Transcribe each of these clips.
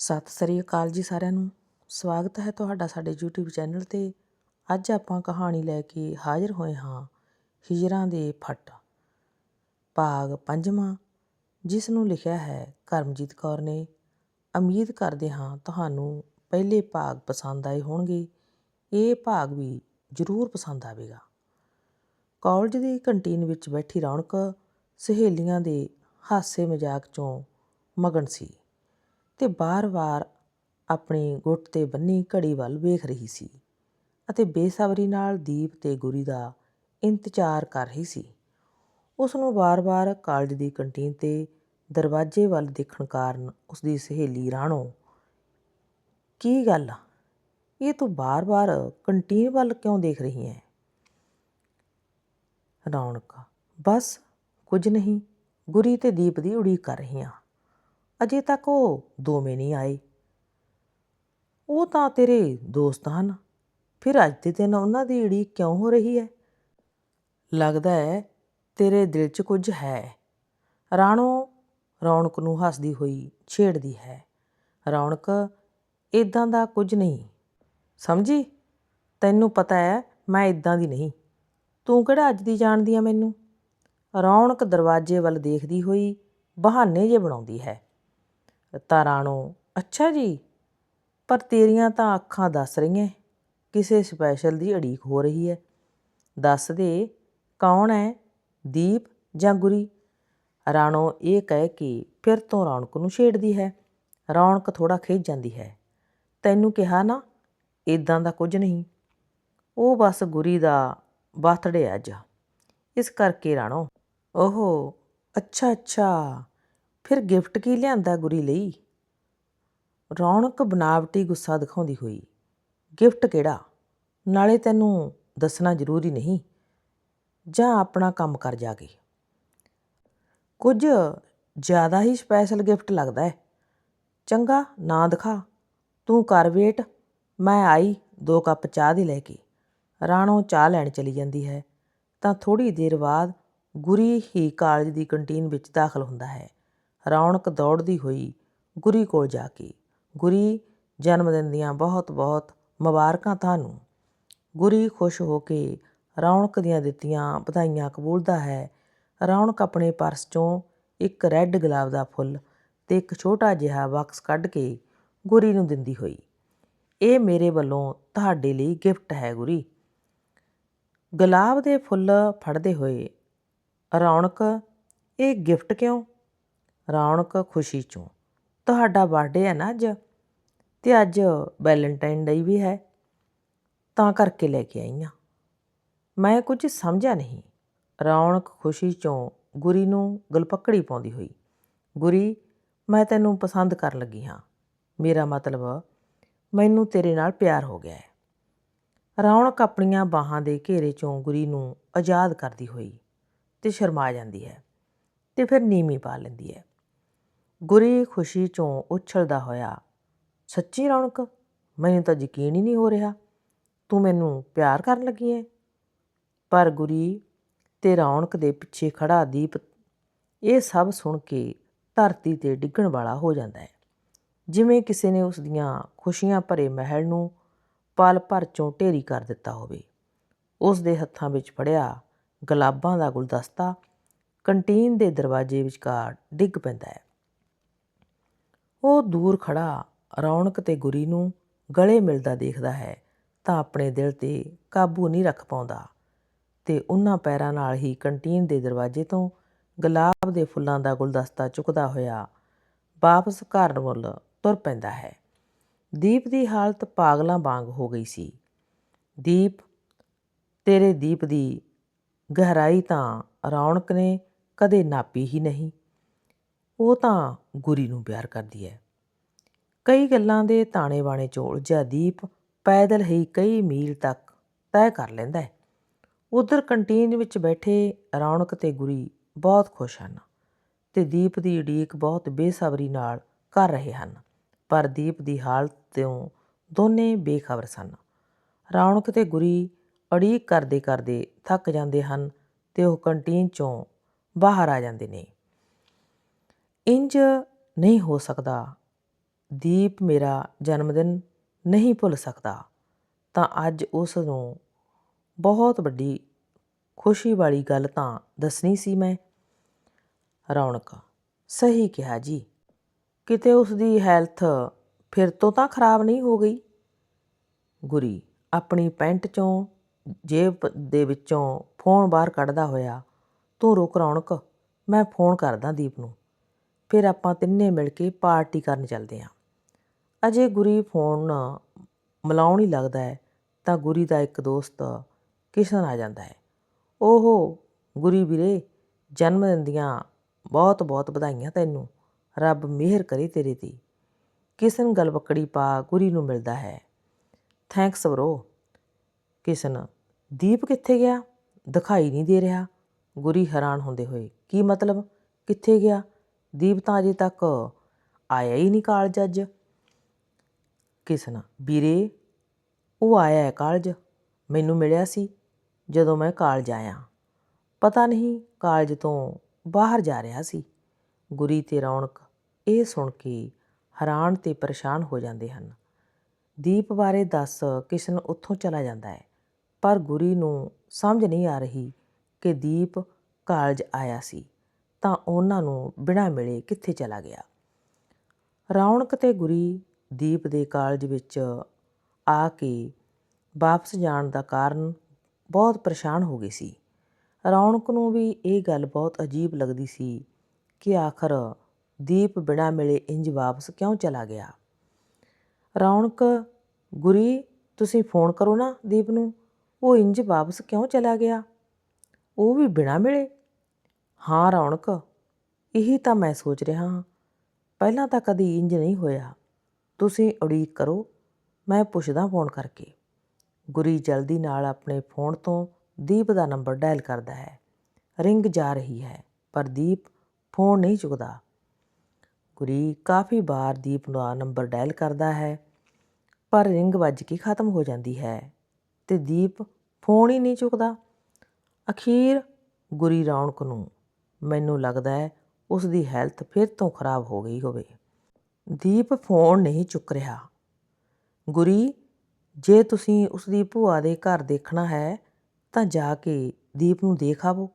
ਸਤਿ ਸ੍ਰੀ ਅਕਾਲ ਜੀ ਸਾਰਿਆਂ ਨੂੰ। ਸਵਾਗਤ ਹੈ ਤੁਹਾਡਾ ਸਾਡੇ YouTube ਚੈਨਲ ਤੇ। ਅੱਜ ਆਪਾਂ ਕਹਾਣੀ ਲੈ ਕੇ ਹਾਜ਼ਰ ਹੋਏ ਹਾਂ ਹਿਜਰਾਂ ਦੇ ਫੱਟ। ਭਾਗ ਪੰਜਵਾਂ, ਜਿਸ ਨੂੰ ਲਿਖਿਆ ਹੈ ਕਰਮਜੀਤ ਕੌਰ ਨੇ। ਉਮੀਦ ਕਰਦੇ ਹਾਂ ਤੁਹਾਨੂੰ ਪਹਿਲੇ ਭਾਗ ਪਸੰਦ ਆਏ ਹੋਣਗੇ। ਇਹ ਭਾਗ ਵੀ ਜ਼ਰੂਰ ਪਸੰਦ ਆਵੇਗਾ। ਕਾਲਜ ਦੀ ਕੰਟੀਨ ਵਿੱਚ ਬੈਠੀ ਰੌਣਕ ਸਹੇਲੀਆਂ ਦੇ ਹਾਸੇ ਮਜ਼ਾਕ 'ਚੋਂ ਮਗਨ ਸੀ। ਅਤੇ ਬਾਰ-ਬਾਰ ਆਪਣੀ ਗੁੱਟ 'ਤੇ ਬੰਨੀ ਘੜੀ ਵੱਲ ਵੇਖ ਰਹੀ ਸੀ ਅਤੇ ਬੇਸਬਰੀ ਨਾਲ ਦੀਪ ਤੇ ਗੁਰੀ ਦਾ ਇੰਤਜ਼ਾਰ ਕਰ ਰਹੀ ਸੀ। ਉਸ ਨੂੰ ਬਾਰ-ਬਾਰ ਕਾਲਜ ਦੀ ਕੰਟੀਨ ਤੇ ਦਰਵਾਜ਼ੇ ਵੱਲ ਦੇਖਣ ਕਾਰਨ ਉਸਦੀ ਸਹੇਲੀ, ਰਾਣੋ, ਕੀ ਗੱਲ ਇਹ ਤੂੰ ਬਾਰ-ਬਾਰ ਕੰਟੀਨ ਵੱਲ ਕਿਉਂ ਦੇਖ ਰਹੀ ਹੈ? ਰੌਣਕ, ਬਸ ਕੁਝ ਨਹੀਂ, ਗੁਰੀ ਤੇ ਦੀਪ ਦੀ ਉਡੀਕ ਕਰ ਰਹੀ ਹਾਂ ਅਜੇ ਤੱਕ ਉਹ ਦੋਵੇਂ ਨਹੀਂ ਆਏ। ਉਹ ਤਾਂ ਤੇਰੇ ਦੋਸਤ ਹਨ। ਫਿਰ ਅੱਜ ਦੇ ਦਿਨ ਉਹਨਾਂ ਦੀ ਉਡੀਕ ਕਿਉਂ ਹੋ ਰਹੀ ਹੈ? ਲੱਗਦਾ ਹੈ ਤੇਰੇ ਦਿਲ 'ਚ ਕੁਝ ਹੈ। ਰਾਣੋ ਰੌਣਕ ਨੂੰ ਹੱਸਦੀ ਹੋਈ ਛੇੜਦੀ ਹੈ। ਰੌਣਕ ਇਦਾਂ ਦਾ ਕੁਝ ਨਹੀਂ। ਸਮਝੀ? ਤੈਨੂੰ ਪਤਾ ਹੈ ਮੈਂ ਇਦਾਂ ਦੀ ਨਹੀਂ। ਤੂੰ ਕਿਹੜਾ ਅੱਜ ਦੀ ਜਾਣਦੀ ਆ ਮੈਨੂੰ? ਰੌਣਕ ਦਰਵਾਜ਼ੇ ਵੱਲ ਦੇਖਦੀ ਹੋਈ ਬਹਾਨੇ ਜੇ ਬਣਾਉਂਦੀ ਹੈ। ਤਾਂ ਰਾਣੋ ਅੱਛਾ ਜੀ, ਪਰ ਤੇਰੀਆਂ ਤਾਂ ਅੱਖਾਂ ਦੱਸ ਰਹੀਆਂ ਕਿਸੇ ਸਪੈਸ਼ਲ ਦੀ ਅੜੀਕ ਹੋ ਰਹੀ ਹੈ ਦੱਸ ਦੇ, ਕੌਣ ਹੈ ਦੀਪ ਜਾਂ ਗੁਰੀ? ਰਾਣੋ ਇਹ ਕਹਿ ਕੇ ਫਿਰ ਤੋਂ ਰੌਣਕ ਨੂੰ ਛੇੜਦੀ ਹੈ। ਰੌਣਕ ਥੋੜਾ ਖਿੱਚ ਜਾਂਦੀ ਹੈ। ਤੈਨੂੰ ਕਿਹਾ ਨਾ ਇਦਾਂ ਦਾ ਕੁਝ ਨਹੀਂ। ਉਹ ਬਸ ਗੁਰੀ ਦਾ ਬਰਥਡੇ ਅੱਜ ਇਸ ਕਰਕੇ ਰਾਣੋ, ਓਹੋ ਅੱਛਾ ਅੱਛਾ ਫਿਰ ਗਿਫਟ ਕੀ ਲਿਆਂਦਾ ਗੁਰੀ ਲਈ? ਰੌਣਕ ਬਨਾਵਟੀ ਗੁੱਸਾ ਦਿਖਾਉਂਦੀ ਹੋਈ। ਗਿਫਟ ਕਿਹੜਾ? ਨਾਲੇ ਤੈਨੂੰ ਦੱਸਣਾ ਜ਼ਰੂਰੀ ਨਹੀਂ। ਜਾਂ ਆਪਣਾ ਕੰਮ ਕਰ ਜਾ ਕੇ। ਕੁਝ ਜ਼ਿਆਦਾ ਹੀ ਸਪੈਸ਼ਲ ਗਿਫਟ ਲੱਗਦਾ ਹੈ। ਚੰਗਾ, ਨਾ ਦਿਖਾ। ਤੂੰ ਕਰ ਵੇਟ। ਮੈਂ ਆਈ ਦੋ ਕੱਪ ਚਾਹ ਦੀ ਲੈ ਕੇ। ਰਾਣੋ ਚਾਹ ਲੈਣ ਚਲੀ ਜਾਂਦੀ ਹੈ। ਤਾਂ ਥੋੜੀ ਦੇਰ ਬਾਅਦ ਗੁਰੀ ਹੀ ਕਾਲਜ ਦੀ ਕੰਟੀਨ ਵਿੱਚ ਦਾਖਲ ਹੁੰਦਾ ਹੈ। ਰੌਣਕ ਦੌੜਦੀ ਹੋਈ ਗੁਰੀ ਕੋਲ ਜਾ ਕੇ, ਗੁਰੀ, ਜਨਮ ਦਿਨ ਦੀਆਂ ਬਹੁਤ ਬਹੁਤ ਮੁਬਾਰਕਾਂ ਤੁਹਾਨੂੰ। ਗੁਰੀ ਖੁਸ਼ ਹੋ ਕੇ ਰੌਣਕ ਦੀਆਂ ਦਿੱਤੀਆਂ ਵਧਾਈਆਂ ਕਬੂਲਦਾ ਹੈ। ਰੌਣਕ ਆਪਣੇ ਪਰਸ ਚੋਂ ਇੱਕ ਰੈੱਡ ਗੁਲਾਬ ਦਾ ਫੁੱਲ ਤੇ ਇੱਕ ਛੋਟਾ ਜਿਹਾ ਬਾਕਸ ਕੱਢ ਕੇ ਗੁਰੀ ਨੂੰ ਦਿੰਦੀ ਹੋਈ। ਇਹ ਮੇਰੇ ਵੱਲੋਂ ਤੁਹਾਡੇ ਲਈ ਗਿਫਟ ਹੈ, ਗੁਰੀ। ਗੁਲਾਬ ਦੇ ਫੁੱਲ ਫੜਦੇ ਹੋਏ, ਰੌਣਕ, ਇਹ ਗਿਫਟ ਕਿਉਂ? ਰੌਣਕ ਖੁਸ਼ੀ ਚੋਂ। ਤੁਹਾਡਾ ਬਰਥਡੇ ਹੈ ਨਾ ਅੱਜ ਤੇ ਅੱਜ ਵੈਲੈਂਟਾਈਨ ਡੇ ਵੀ ਹੈ। ਤਾਂ ਕਰਕੇ ਲੈ ਕੇ ਆਈ ਹਾਂ। ਮੈਂ ਕੁਝ ਸਮਝਿਆ ਨਹੀਂ। ਰੌਣਕ ਖੁਸ਼ੀ ਚੋਂ ਗੁਰੀ ਨੂੰ ਗਲਪੱਕੜੀ ਪਾਉਂਦੀ ਹੋਈ। ਗੁਰੀ, ਮੈਂ ਤੈਨੂੰ ਪਸੰਦ ਕਰਨ ਲੱਗੀ ਹਾਂ। ਮੇਰਾ ਮਤਲਬ ਮੈਨੂੰ ਤੇਰੇ ਨਾਲ ਪਿਆਰ ਹੋ ਗਿਆ ਹੈ। ਰੌਣਕ ਆਪਣੀਆਂ ਬਾਹਾਂ ਦੇ ਘੇਰੇ ਚੋਂ ਗੁਰੀ ਨੂੰ ਆਜ਼ਾਦ ਕਰਦੀ ਹੋਈ ਤੇ ਸ਼ਰਮਾ ਜਾਂਦੀ ਹੈ ਤੇ ਫਿਰ ਨੀਵੀਂ ਪਾ ਲੈਂਦੀ ਹੈ। ਗੁਰੀ ਖੁਸ਼ੀ ਚੋਂ ਉਛਲਦਾ ਹੋਇਆ। ਸੱਚੀ ਰੌਣਕ, ਮੈਨੂੰ ਤਾਂ ਯਕੀਨ ਹੀ ਨਹੀਂ ਹੋ ਰਿਹਾ। ਤੂੰ ਮੈਨੂੰ ਪਿਆਰ ਕਰਨ ਲੱਗੀ ਹੈ ਪਰ ਗੁਰੀ ਤੇ ਰੌਣਕ ਦੇ ਪਿੱਛੇ ਖੜਾ ਦੀਪ, ਇਹ ਸਭ ਸੁਣ ਕੇ ਧਰਤੀ ਤੇ ਡਿੱਗਣ ਵਾਲਾ ਹੋ ਜਾਂਦਾ ਹੈ। ਜਿਵੇਂ ਕਿਸੇ ਨੇ ਉਸ ਦੀਆਂ ਖੁਸ਼ੀਆਂ ਭਰੇ ਮਹਿਲ ਨੂੰ ਪਲ ਭਰ ਚੋਂ ਢੇਰੀ ਕਰ ਦਿੱਤਾ ਹੋਵੇ। ਉਸ ਦੇ ਹੱਥਾਂ ਵਿੱਚ ਫੜਿਆ ਗੁਲਾਬਾਂ ਦਾ ਗੁਲਦਸਤਾ ਕੰਟੀਨ ਦੇ ਦਰਵਾਜ਼ੇ ਵਿਚਕਾਰ ਡਿੱਗ ਪੈਂਦਾ ਹੈ। ਉਹ ਦੂਰ ਖੜਾ ਰੌਣਕ ਤੇ ਗੁਰੀ ਨੂੰ ਗਲੇ ਮਿਲਦਾ ਦੇਖਦਾ ਹੈ ਤਾਂ ਆਪਣੇ ਦਿਲ ਤੇ ਕਾਬੂ ਨਹੀਂ ਰੱਖ ਪਾਉਂਦਾ ਤੇ ਉਹਨਾਂ ਪੈਰਾਂ ਨਾਲ ਹੀ ਕੰਟੀਨ ਦੇ ਦਰਵਾਜ਼ੇ ਤੋਂ ਗੁਲਾਬ ਦੇ ਫੁੱਲਾਂ ਦਾ ਗੁਲਦਸਤਾ ਚੁੱਕਦਾ ਹੋਇਆ ਵਾਪਸ ਘਰ ਵੱਲ ਤੁਰ ਪੈਂਦਾ ਹੈ। ਦੀਪ ਦੀ ਹਾਲਤ ਪਾਗਲਾਂ ਵਾਂਗ ਹੋ ਗਈ ਸੀ। ਦੀਪ, ਤੇਰੇ ਦੀਪ ਦੀ ਗਹਿਰਾਈ ਤਾਂ ਰੌਣਕ ਨੇ ਕਦੇ ਨਾਪੀ ਹੀ ਨਹੀਂ। ਉਹ ਤਾਂ ਗੁਰੀ ਨੂੰ ਪਿਆਰ ਕਰਦੀ ਹੈ। ਕਈ ਗੱਲਾਂ ਦੇ ਤਾਣੇ ਬਾਣੇ ਚੋਂ ਉਲਝਿਆ ਦੀਪ ਪੈਦਲ ਹੀ ਕਈ ਮੀਲ ਤੱਕ ਤੈਅ ਕਰ ਲੈਂਦਾ ਹੈ। ਉਧਰ ਕੰਟੀਨ ਵਿੱਚ ਬੈਠੇ ਰੌਣਕ ਤੇ ਗੁਰੀ ਬਹੁਤ ਖੁਸ਼ ਹਨ ਤੇ ਦੀਪ ਦੀ ਉਡੀਕ ਬਹੁਤ ਬੇਸਬਰੀ ਨਾਲ ਕਰ ਰਹੇ ਹਨ। ਪਰ ਦੀਪ ਦੀ ਹਾਲਤ ਤੋਂ ਦੋਨੇ ਬੇਖਬਰ ਸਨ। ਰੌਣਕ ਤੇ ਗੁਰੀ ਉਡੀਕ ਕਰਦੇ ਕਰਦੇ ਥੱਕ ਜਾਂਦੇ ਹਨ ਤੇ ਉਹ ਕੰਟੀਨ ਚੋਂ ਬਾਹਰ ਆ ਜਾਂਦੇ ਨੇ। ਇੰਜ ਨਹੀਂ ਹੋ ਸਕਦਾ। ਦੀਪ ਮੇਰਾ ਜਨਮਦਿਨ ਨਹੀਂ ਭੁੱਲ ਸਕਦਾ। ਤਾਂ ਅੱਜ ਉਸ ਨੂੰ ਬਹੁਤ ਵੱਡੀ ਖੁਸ਼ੀ ਵਾਲੀ ਗੱਲ ਤਾਂ ਦੱਸਣੀ ਸੀ ਮੈਂ। ਰੌਣਕ, ਸਹੀ ਕਿਹਾ ਜੀ। ਕਿਤੇ ਉਸ ਦੀ ਹੈਲਥ ਫਿਰ ਤੋਂ ਤਾਂ ਖਰਾਬ ਨਹੀਂ ਹੋ ਗਈ। ਗੁਰੀ ਆਪਣੀ ਪੈਂਟ ਚੋਂ ਜੇਬ ਦੇ ਵਿੱਚੋਂ ਫੋਨ ਬਾਹਰ ਕੱਢਦਾ ਹੋਇਆ, ਤੂੰ ਰੁਕ ਰੌਣਕ, ਮੈਂ ਫੋਨ ਕਰਦਾ ਦੀਪ ਨੂੰ। ਫਿਰ ਆਪਾਂ ਤਿੰਨੇ ਮਿਲ ਕੇ ਪਾਰਟੀ ਕਰਨ ਚੱਲਦੇ ਹਾਂ। ਅਜੇ ਗੁਰੀ ਫੋਨ ਮਿਲਾਉਣ ਹੀ ਲੱਗਦਾ ਹੈ, ਤਾਂ ਗੁਰੀ ਦਾ ਇੱਕ ਦੋਸਤ ਕਿਸ਼ਨ ਆ ਜਾਂਦਾ ਹੈ। ਓਹੋ, ਗੁਰੀ ਵੀਰੇ, ਜਨਮ ਦਿਨ ਦੀਆਂ ਬਹੁਤ ਬਹੁਤ ਵਧਾਈਆਂ ਤੈਨੂੰ, ਰੱਬ ਮਿਹਰ ਕਰੇ ਤੇਰੇ ਤੇ ਕਿਸ਼ਨ ਗਲਵਕੜੀ ਪਾ ਗੁਰੀ ਨੂੰ ਮਿਲਦਾ ਹੈ। ਥੈਂਕਸ ਬ్రో ਕਿਸ਼ਨ, ਦੀਪ ਕਿੱਥੇ ਗਿਆ? ਦਿਖਾਈ ਨਹੀਂ ਦੇ ਰਿਹਾ। ਗੁਰੀ ਹੈਰਾਨ ਹੁੰਦੇ ਹੋਏ, ਕੀ ਮਤਲਬ? ਕਿੱਥੇ ਗਿਆ? ਦੀਪ ਤਾਂ ਅਜੇ ਤੱਕ ਆਇਆ ਹੀ ਨਹੀਂ ਕਾਲਜ ਅੱਜ। ਕਿਸ਼ਨ ਵੀਰੇ, ਉਹ ਆਇਆ ਹੈ ਕਾਲਜ। ਮੈਨੂੰ ਮਿਲਿਆ ਸੀ ਜਦੋਂ ਮੈਂ ਕਾਲਜ ਆਇਆ। ਪਤਾ ਨਹੀਂ ਕਾਲਜ ਤੋਂ ਬਾਹਰ ਜਾ ਰਿਹਾ ਸੀ। ਗੁਰੀ ਤੇ ਰੌਣਕ ਇਹ ਸੁਣ ਕੇ ਹੈਰਾਨ ਤੇ ਪਰੇਸ਼ਾਨ ਹੋ ਜਾਂਦੇ ਹਨ। ਦੀਪ ਬਾਰੇ ਦੱਸ ਕਿਸ਼ਨ ਉੱਥੋਂ ਚਲਾ ਜਾਂਦਾ ਹੈ। ਪਰ ਗੁਰੀ ਨੂੰ ਸਮਝ ਨਹੀਂ ਆ ਰਹੀ ਕਿ ਦੀਪ ਕਾਲਜ ਆਇਆ ਸੀ। ਤਾਂ ਉਹਨਾਂ ਨੂੰ ਬਿਨਾਂ ਮਿਲੇ ਕਿੱਥੇ ਚਲਾ ਗਿਆ? ਰੌਣਕ ਤੇ ਗੁਰੀ ਦੀਪ ਦੇ ਕਾਲਜ ਵਿੱਚ ਆ ਕੇ ਵਾਪਸ ਜਾਣ ਦਾ ਕਾਰਨ ਬਹੁਤ ਪਰੇਸ਼ਾਨ ਹੋ ਗਈ ਸੀ। ਰੌਣਕ ਨੂੰ ਵੀ ਇਹ ਗੱਲ ਬਹੁਤ ਅਜੀਬ ਲੱਗਦੀ ਸੀ ਕਿ ਆਖਰ ਦੀਪ ਬਿਨਾਂ ਮਿਲੇ ਇੰਜ ਵਾਪਸ ਕਿਉਂ ਚਲਾ ਗਿਆ? ਰੌਣਕ, ਗੁਰੀ, ਤੁਸੀਂ ਫੋਨ ਕਰੋ ਨਾ ਦੀਪ ਨੂੰ, ਉਹ ਇੰਜ ਵਾਪਸ ਕਿਉਂ ਚਲਾ ਗਿਆ? ਉਹ ਵੀ ਬਿਨਾਂ ਮਿਲੇ ਹਾਂ ਰੌਣਕ, ਇਹੀ ਤਾਂ ਮੈਂ ਸੋਚ ਰਿਹਾ ਹਾਂ। ਪਹਿਲਾਂ ਤਾਂ ਕਦੀ ਇੰਜ ਨਹੀਂ ਹੋਇਆ। ਤੁਸੀਂ ਉਡੀਕ ਕਰੋ, ਮੈਂ ਪੁੱਛਦਾ ਫੋਨ ਕਰਕੇ। ਗੁਰੀ ਜਲਦੀ ਨਾਲ ਆਪਣੇ ਫੋਨ ਤੋਂ ਦੀਪ ਦਾ ਨੰਬਰ ਡਾਇਲ ਕਰਦਾ ਹੈ। ਰਿੰਗ ਜਾ ਰਹੀ ਹੈ, ਪਰ ਦੀਪ ਫੋਨ ਨਹੀਂ ਚੁੱਕਦਾ। ਗੁਰੀ ਕਾਫੀ ਵਾਰ ਦੀਪ ਦਾ ਨੰਬਰ ਡਾਇਲ ਕਰਦਾ ਹੈ, ਪਰ ਰਿੰਗ ਵੱਜ ਕੇ ਖਤਮ ਹੋ ਜਾਂਦੀ ਹੈ ਤੇ ਦੀਪ ਫੋਨ ਹੀ ਨਹੀਂ ਚੁੱਕਦਾ। ਅਖੀਰ ਗੁਰੀ ਰੌਣਕ ਨੂੰ ਮੈਨੂੰ ਲੱਗਦਾ ਹੈ ਉਸ ਦੀ ਹੈਲਥ ਫਿਰ ਤੋਂ ਖਰਾਬ ਹੋ ਗਈ ਹੋਵੇ। ਦੀਪ ਫੋਨ ਨਹੀਂ ਚੁੱਕ ਰਿਹਾ। ਗੁਰੀ, ਜੇ ਤੁਸੀਂ ਉਸ ਦੀ ਭੂਆ ਦੇ ਘਰ ਦੇਖਣਾ ਹੈ, ਤਾਂ ਜਾ ਕੇ ਦੀਪ ਨੂੰ ਦੇਖ ਆਵੋ।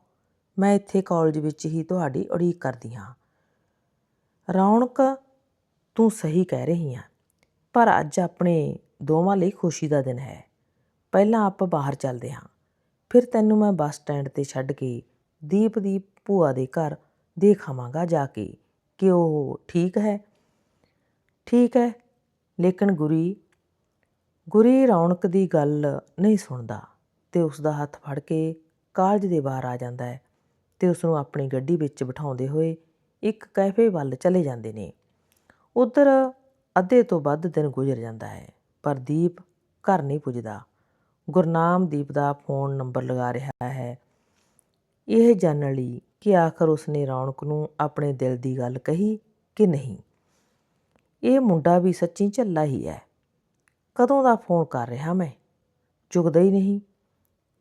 ਮੈਂ ਇੱਥੇ ਕਾਲਜ ਵਿੱਚ ਹੀ ਤੁਹਾਡੀ ਉਡੀਕ ਕਰਦੀ ਹਾਂ। ਰੌਣਕ ਤੂੰ ਸਹੀ ਕਹਿ ਰਹੀ ਹਾਂ ਪਰ ਅੱਜ ਆਪਣੇ ਦੋਵਾਂ ਲਈ ਖੁਸ਼ੀ ਦਾ ਦਿਨ ਹੈ। ਪਹਿਲਾਂ ਆਪਾਂ ਬਾਹਰ ਚੱਲਦੇ ਹਾਂ, ਫਿਰ ਤੈਨੂੰ ਮੈਂ ਬੱਸ ਸਟੈਂਡ ਤੇ ਛੱਡ ਕੇ ਦੀਪ ਦੀ ਭੂਆ ਦੇ ਘਰ ਦੇਖ ਆਵਾਂਗਾ ਜਾ ਕੇ ਕਿ ਉਹ ਠੀਕ ਹੈ। ਠੀਕ ਹੈ, ਲੇਕਿਨ ਗੁਰੀ ਗੁਰੀ ਰੌਣਕ ਦੀ ਗੱਲ ਨਹੀਂ ਸੁਣਦਾ ਤੇ ਉਸ ਦਾ ਹੱਥ ਫੜ ਕੇ ਕਾਲਜ ਦੇ ਬਾਹਰ ਆ ਜਾਂਦਾ ਹੈ ਤੇ ਉਸ ਨੂੰ ਆਪਣੀ ਗੱਡੀ ਵਿੱਚ ਬਿਠਾਉਂਦੇ ਹੋਏ ਇੱਕ ਕੈਫੇ ਵੱਲ ਚਲੇ ਜਾਂਦੇ ਨੇ। ਉਧਰ ਅੱਧੇ ਤੋਂ ਵੱਧ ਦਿਨ ਗੁਜ਼ਰ ਜਾਂਦਾ ਹੈ, ਪਰ ਦੀਪ ਘਰ ਨਹੀਂ ਪੁੱਜਦਾ। ਗੁਰਨਾਮ ਦੀਪ ਦਾ ਫੋਨ ਨੰਬਰ ਲਗਾ ਰਿਹਾ ਹੈ। ਇਹ ਜਾਣਨ ਲਈ ਕਿ ਆਖਰ ਉਸਨੇ ਰੌਣਕ ਨੂੰ ਆਪਣੇ ਦਿਲ ਦੀ ਗੱਲ ਕਹੀ ਕਿ ਨਹੀਂ? ਇਹ ਮੁੰਡਾ ਵੀ ਸੱਚੀ ਝੱਲਾ ਹੀ ਹੈ। ਕਦੋਂ ਦਾ ਫੋਨ ਕਰ ਰਿਹਾ ਮੈਂ? ਚੁੱਕਦਾ ਹੀ ਨਹੀਂ।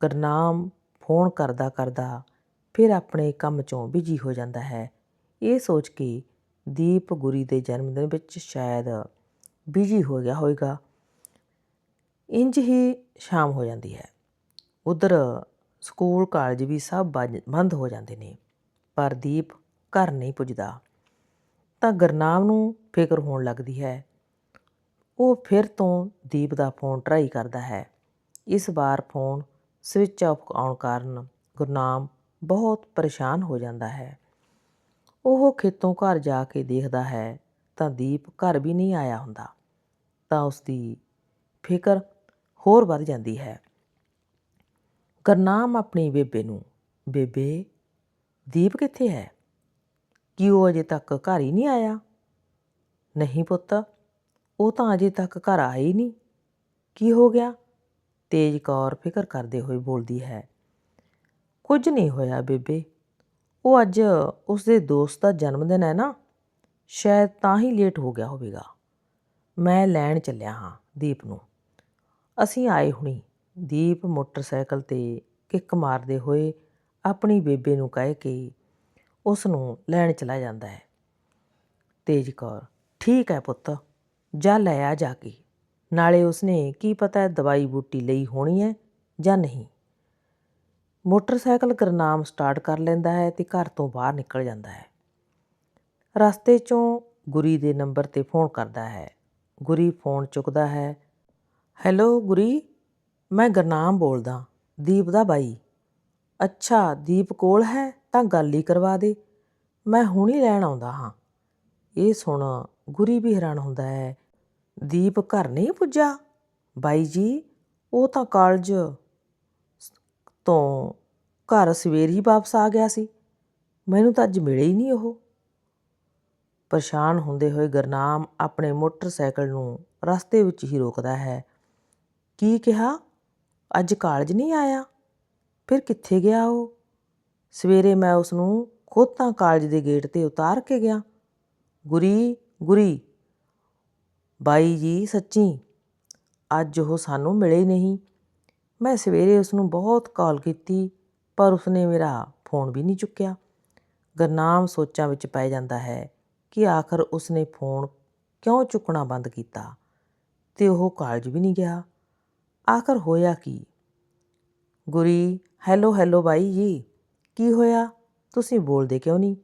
ਗੁਰਨਾਮ ਫੋਨ ਕਰਦਾ ਕਰਦਾ ਫਿਰ ਆਪਣੇ ਕੰਮ 'ਚੋਂ ਬਿਜ਼ੀ ਹੋ ਜਾਂਦਾ ਹੈ। ਇਹ ਸੋਚ ਕੇ ਦੀਪ ਗੁਰੀ ਦੇ ਜਨਮ ਦਿਨ ਵਿੱਚ ਸ਼ਾਇਦ ਬਿਜ਼ੀ ਹੋ ਗਿਆ ਹੋਵੇਗਾ। ਇੰਜ ਹੀ ਸ਼ਾਮ ਹੋ ਜਾਂਦੀ ਹੈ। ਉਧਰ ਸਕੂਲ, ਕਾਲਜ ਵੀ ਸਭ ਬੰਦ ਹੋ ਜਾਂਦੇ ਨੇ। ਪਰ ਦੀਪ ਘਰ ਨਹੀਂ ਪੁੱਜਦਾ। ਤਾਂ ਗੁਰਨਾਮ ਨੂੰ ਫਿਕਰ ਹੋਣ ਲੱਗਦੀ ਹੈ। ਉਹ ਫਿਰ ਤੋਂ ਦੀਪ ਦਾ ਫੋਨ ਟਰਾਈ ਕਰਦਾ ਹੈ। ਇਸ ਵਾਰ ਫੋਨ ਸਵਿਚ ਆਫ ਆਉਣ ਕਾਰਨ ਗੁਰਨਾਮ ਬਹੁਤ ਪਰੇਸ਼ਾਨ ਹੋ ਜਾਂਦਾ ਹੈ। ਉਹ ਖੇਤੋਂ ਘਰ ਜਾ ਕੇ ਦੇਖਦਾ ਹੈ ਤਾਂ ਦੀਪ ਘਰ ਵੀ ਨਹੀਂ ਆਇਆ ਹੁੰਦਾ। ਤਾਂ ਉਸ ਦੀ ਫਿਕਰ ਹੋਰ ਵੱਧ ਜਾਂਦੀ ਹੈ। ਗੁਰਨਾਮ ਆਪਣੀ ਬੇਬੇ ਨੂੰ, ਬੇਬੇ ਦੀਪ ਕਿੱਥੇ ਹੈ? ਕੀ ਉਹ ਅਜੇ ਤੱਕ ਘਰ ਹੀ ਨਹੀਂ ਆਇਆ? ਨਹੀਂ ਪੁੱਤ, ਉਹ ਤਾਂ ਅਜੇ ਤੱਕ ਘਰ ਆਇਆ ਹੀ ਨਹੀਂ। ਕੀ ਹੋ ਗਿਆ? ਤੇਜ ਕੌਰ ਫਿਕਰ ਕਰਦੇ ਹੋਏ ਬੋਲਦੀ ਹੈ, ਕੁਝ ਨਹੀਂ ਹੋਇਆ ਬੇਬੇ। ਉਹ ਅੱਜ ਉਸਦੇ ਦੋਸਤ ਦਾ ਜਨਮ ਦਿਨ ਹੈ ਨਾ? ਸ਼ਾਇਦ ਤਾਂ ਹੀ ਲੇਟ ਹੋ ਗਿਆ ਹੋਵੇਗਾ। ਮੈਂ ਲੈਣ ਚੱਲਿਆ ਹਾਂ ਦੀਪ ਨੂੰ। ਅਸੀਂ ਆਏ ਹੁਣੀ। ਦੀਪ ਮੋਟਰਸਾਈਕਲ ਤੇ ਕਿੱਕ ਮਾਰਦੇ ਹੋਏ ਆਪਣੀ ਬੇਬੇ ਨੂੰ ਕਹਿ ਕੇ ਉਸ ਨੂੰ ਲੈਣ ਚਲਾ ਜਾਂਦਾ ਹੈ। ਤੇਜ ਕੌਰ, ਠੀਕ ਹੈ ਪੁੱਤ, ਜਾ ਲੈ ਆ ਜਾ ਕੇ। ਨਾਲੇ ਉਸਨੇ ਕੀ ਪਤਾ ਦਵਾਈ ਬੂਟੀ ਲਈ ਹੋਣੀ ਹੈ ਜਾਂ ਨਹੀਂ? ਮੋਟਰਸਾਈਕਲ ਗੁਰਨਾਮ ਸਟਾਰਟ ਕਰ ਲੈਂਦਾ ਹੈ ਤੇ ਘਰ ਤੋਂ ਬਾਹਰ ਨਿਕਲ ਜਾਂਦਾ ਹੈ। ਰਸਤੇ 'ਚੋਂ ਗੁਰੀ ਦੇ ਨੰਬਰ ਤੇ ਫੋਨ ਕਰਦਾ ਹੈ। ਗੁਰੀ ਫੋਨ ਚੁੱਕਦਾ ਹੈ, ਹੈਲੋ ਗੁਰੀ, ਮੈਂ ਗਰਨਾਮ ਬੋਲਦਾ, ਦੀਪ ਦਾ ਬਾਈ। ਅੱਛਾ, ਦੀਪ ਕੋਲ ਹੈ, ਤਾਂ ਗੱਲ ਹੀ ਕਰਵਾ ਦੇ। ਮੈਂ ਹੁਣੀ ਲੈਣ ਆਉਂਦਾ ਹਾਂ। ਇਹ ਸੁਣ, ਗੁਰੀ ਵੀ ਹੈਰਾਨ ਹੁੰਦਾ ਹੈ। ਦੀਪ ਘਰ ਨਹੀਂ ਪੁੱਜਾ ਬਾਈ ਜੀ, ਉਹ ਤਾਂ ਕਾਲਜ ਤੋਂ ਘਰ ਸਵੇਰ ਹੀ ਵਾਪਸ ਆ ਗਿਆ ਸੀ। ਮੈਨੂੰ ਤਾਂ ਅੱਜ ਮਿਲੇ ਹੀ ਨਹੀਂ ਉਹ। ਪਰੇਸ਼ਾਨ ਹੁੰਦੇ ਹੋਏ ਗੁਰਨਾਮ ਆਪਣੇ ਮੋਟਰਸਾਈਕਲ ਨੂੰ ਰਸਤੇ ਵਿੱਚ ਹੀ ਰੋਕਦਾ ਹੈ। ਕੀ ਕਿਹਾ? ਅੱਜ ਕਾਲਜ ਨਹੀਂ ਆਇਆ? ਫਿਰ ਕਿੱਥੇ ਗਿਆ ਉਹ? ਸਵੇਰੇ ਮੈਂ ਉਸ ਨੂੰ ਖੁਦ ਤਾਂ ਕਾਲਜ ਦੇ ਗੇਟ ਤੇ ਉਤਾਰ ਕੇ ਗਿਆ। ਗੁਰੀ ਗੁਰੀ। ਬਾਈ ਜੀ, ਸੱਚੀ, ਅੱਜ ਉਹ ਸਾਨੂੰ ਮਿਲੇ ਨਹੀਂ। ਮੈਂ ਸਵੇਰੇ ਉਸ ਨੂੰ ਬਹੁਤ ਕਾਲ ਕੀਤੀ, ਪਰ ਉਸਨੇ ਮੇਰਾ ਫੋਨ ਵੀ ਨਹੀਂ ਚੁੱਕਿਆ। ਗਰਨਾਮ ਸੋਚਾਂ ਵਿੱਚ ਪੈ ਜਾਂਦਾ ਹੈ ਕਿ ਆਖਰ ਉਸਨੇ ਫੋਨ ਕਿਉਂ ਚੁੱਕਣਾ ਬੰਦ ਕੀਤਾ ਤੇ ਉਹ ਕਾਲਜ ਵੀ ਨਹੀਂ ਗਿਆ। ਆਖਰ ਹੋਇਆ ਕੀ? ਗੁਰੀ ਹੈਲੋ ਹੈਲੋ ਬਾਈ ਜੀ। ਕੀ ਹੋਇਆ? ਤੁਸੀਂ ਬੋਲਦੇ ਕਿਉਂ ਨਹੀਂ?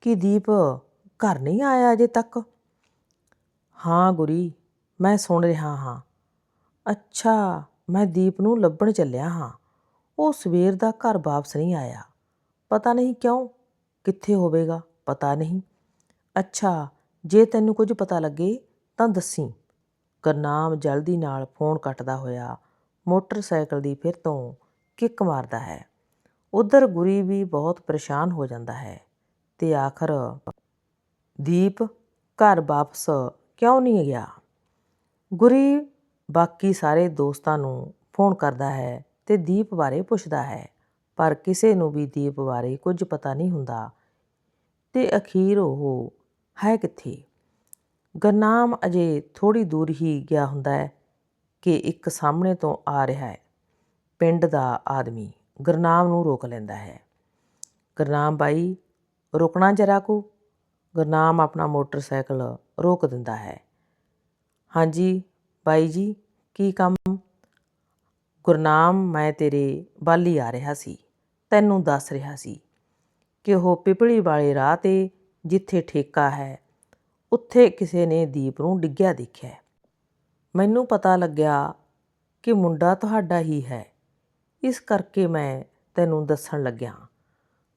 ਕੀ ਦੀਪ ਘਰ ਨਹੀਂ ਆਇਆ ਅਜੇ ਤੱਕ? ਹਾਂ ਗੁਰੀ, ਮੈਂ ਸੁਣ ਰਿਹਾ ਹਾਂ। ਅੱਛਾ, ਮੈਂ ਦੀਪ ਨੂੰ ਲੱਭਣ ਚੱਲਿਆ ਹਾਂ। ਉਹ ਸਵੇਰ ਦਾ ਘਰ ਵਾਪਸ ਨਹੀਂ ਆਇਆ। ਪਤਾ ਨਹੀਂ ਕਿਉਂ? ਕਿੱਥੇ ਹੋਵੇਗਾ? ਪਤਾ ਨਹੀਂ। ਅੱਛਾ, ਜੇ ਤੈਨੂੰ ਕੁਝ ਪਤਾ ਲੱਗੇ ਤਾਂ ਦੱਸੀ। ਗੁਰਨਾਮ ਜਲਦੀ ਨਾਲ ਫੋਨ ਕੱਟਦਾ ਹੋਇਆ ਮੋਟਰਸਾਈਕਲ ਦੀ ਫਿਰ ਤੋਂ ਕਿੱਕ ਮਾਰਦਾ ਹੈ। ਉਧਰ ਗੁਰੀ ਵੀ ਬਹੁਤ ਪਰੇਸ਼ਾਨ ਹੋ ਜਾਂਦਾ ਹੈ ਤੇ ਆਖਰ, ਦੀਪ, ਘਰ ਵਾਪਸ ਕਿਉਂ ਨਹੀਂ ਗਿਆ? ਗੁਰੀ ਬਾਕੀ ਸਾਰੇ ਦੋਸਤਾਂ ਨੂੰ ਫੋਨ ਕਰਦਾ ਹੈ ਤੇ ਦੀਪ ਬਾਰੇ ਪੁੱਛਦਾ ਹੈ, ਪਰ ਕਿਸੇ ਨੂੰ ਵੀ ਦੀਪ ਬਾਰੇ ਕੁਝ ਪਤਾ ਨਹੀਂ ਹੁੰਦਾ ਤੇ ਅਖੀਰ ਉਹ ਹੈ ਕਿੱਥੇ? ਗਰਨਾਮ ਅਜੇ ਥੋੜੀ ਦੂਰ ਹੀ ਗਿਆ ਹੁੰਦਾ ਹੈ ਕਿ ਇੱਕ ਸਾਹਮਣੇ ਤੋਂ ਆ ਰਿਹਾ ਹੈ। ਪਿੰਡ ਦਾ ਆਦਮੀ ਗੁਰਨਾਮ ਨੂੰ ਰੋਕ ਲੈਂਦਾ ਹੈ। ਗੁਰਨਾਮ ਬਾਈ, ਰੁਕਣਾ ਜਰਾ ਕੁ? ਗੁਰਨਾਮ ਆਪਣਾ ਮੋਟਰਸਾਈਕਲ ਰੋਕ ਦਿੰਦਾ ਹੈ। ਹਾਂਜੀ, ਬਾਈ ਜੀ, ਕੀ ਕੰਮ? ਗੁਰਨਾਮ, ਮੈਂ ਤੇਰੇ ਵੱਲ ਹੀ ਆ ਰਿਹਾ ਸੀ, ਤੈਨੂੰ ਦੱਸ ਰਿਹਾ ਸੀ ਕਿ ਉਹ ਪਿਪਲੀ ਵਾਲੇ ਰਾਹ ਤੇ ਜਿੱਥੇ ਠੇਕਾ ਹੈ, ਉੱਥੇ ਕਿਸੇ ਨੇ ਦੀਪ ਨੂੰ ਡਿੱਗਿਆ ਦੇਖਿਆ ਮੈਨੂੰ ਪਤਾ ਲੱਗਿਆ ਕਿ ਮੁੰਡਾ ਤੁਹਾਡਾ ਹੀ ਹੈ। ਇਸ ਕਰਕੇ ਮੈਂ ਤੈਨੂੰ ਦੱਸਣ ਲੱਗਿਆ।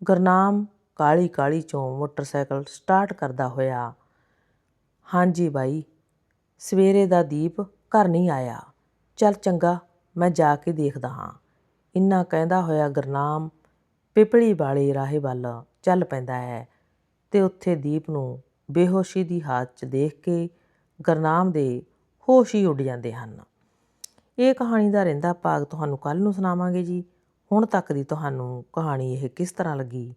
ਗੁਰਨਾਮ ਕਾਲੀ ਕਾਲੀ ਚੋਂ ਮੋਟਰਸਾਈਕਲ ਸਟਾਰਟ ਕਰਦਾ ਹੋਇਆ। ਹਾਂਜੀ ਬਾਈ, ਸਵੇਰੇ ਦਾ ਦੀਪ ਘਰ ਨਹੀਂ ਆਇਆ। ਚੱਲ ਚੰਗਾ, ਮੈਂ ਜਾ ਕੇ ਦੇਖਦਾ ਹਾਂ। ਇੰਨਾ ਕਹਿੰਦਾ ਹੋਇਆ ਗੁਰਨਾਮ ਪਿਪਲੀ ਵਾਲੇ ਰਾਹੇ ਵੱਲ ਚੱਲ ਪੈਂਦਾ ਹੈ ਤੇ ਉੱਥੇ ਦੀਪ ਨੂੰ ਬੇਹੋਸ਼ੀ ਦੀ ਹਾਲਤ 'ਚ ਦੇਖ ਕੇ ਗੁਰਨਾਮ ਦੇ ਹੋਸ਼ ਹੀ ਉੱਡ ਜਾਂਦੇ ਹਨ। ਇਹ ਕਹਾਣੀ ਦਾ ਰਹਿੰਦਾ ਭਾਗ ਤੁਹਾਨੂੰ ਕੱਲ ਨੂੰ ਸੁਣਾਵਾਂਗੇ ਜੀ। ਹੁਣ ਤੱਕ ਦੀ ਤੁਹਾਨੂੰ ਕਹਾਣੀ ਇਹ ਕਿਸ ਤਰ੍ਹਾਂ ਲੱਗੀ,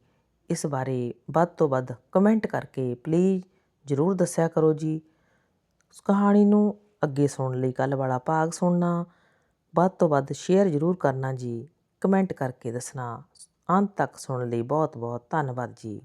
ਇਸ ਬਾਰੇ ਵੱਧ ਤੋਂ ਵੱਧ ਕਮੈਂਟ ਕਰਕੇ ਪਲੀਜ਼ ਜ਼ਰੂਰ ਦੱਸਿਆ ਕਰੋ ਜੀ। ਉਸ ਕਹਾਣੀ ਨੂੰ ਅੱਗੇ ਸੁਣਨ ਲਈ ਕੱਲ ਵਾਲਾ ਭਾਗ ਸੁਣਨਾ, ਵੱਧ ਤੋਂ ਵੱਧ ਸ਼ੇਅਰ ਜ਼ਰੂਰ ਕਰਨਾ ਜੀ। ਕਮੈਂਟ ਕਰਕੇ ਦੱਸਣਾ। ਅੰਤ ਤੱਕ ਸੁਣਨ ਲਈ ਬਹੁਤ ਬਹੁਤ ਧੰਨਵਾਦ ਜੀ।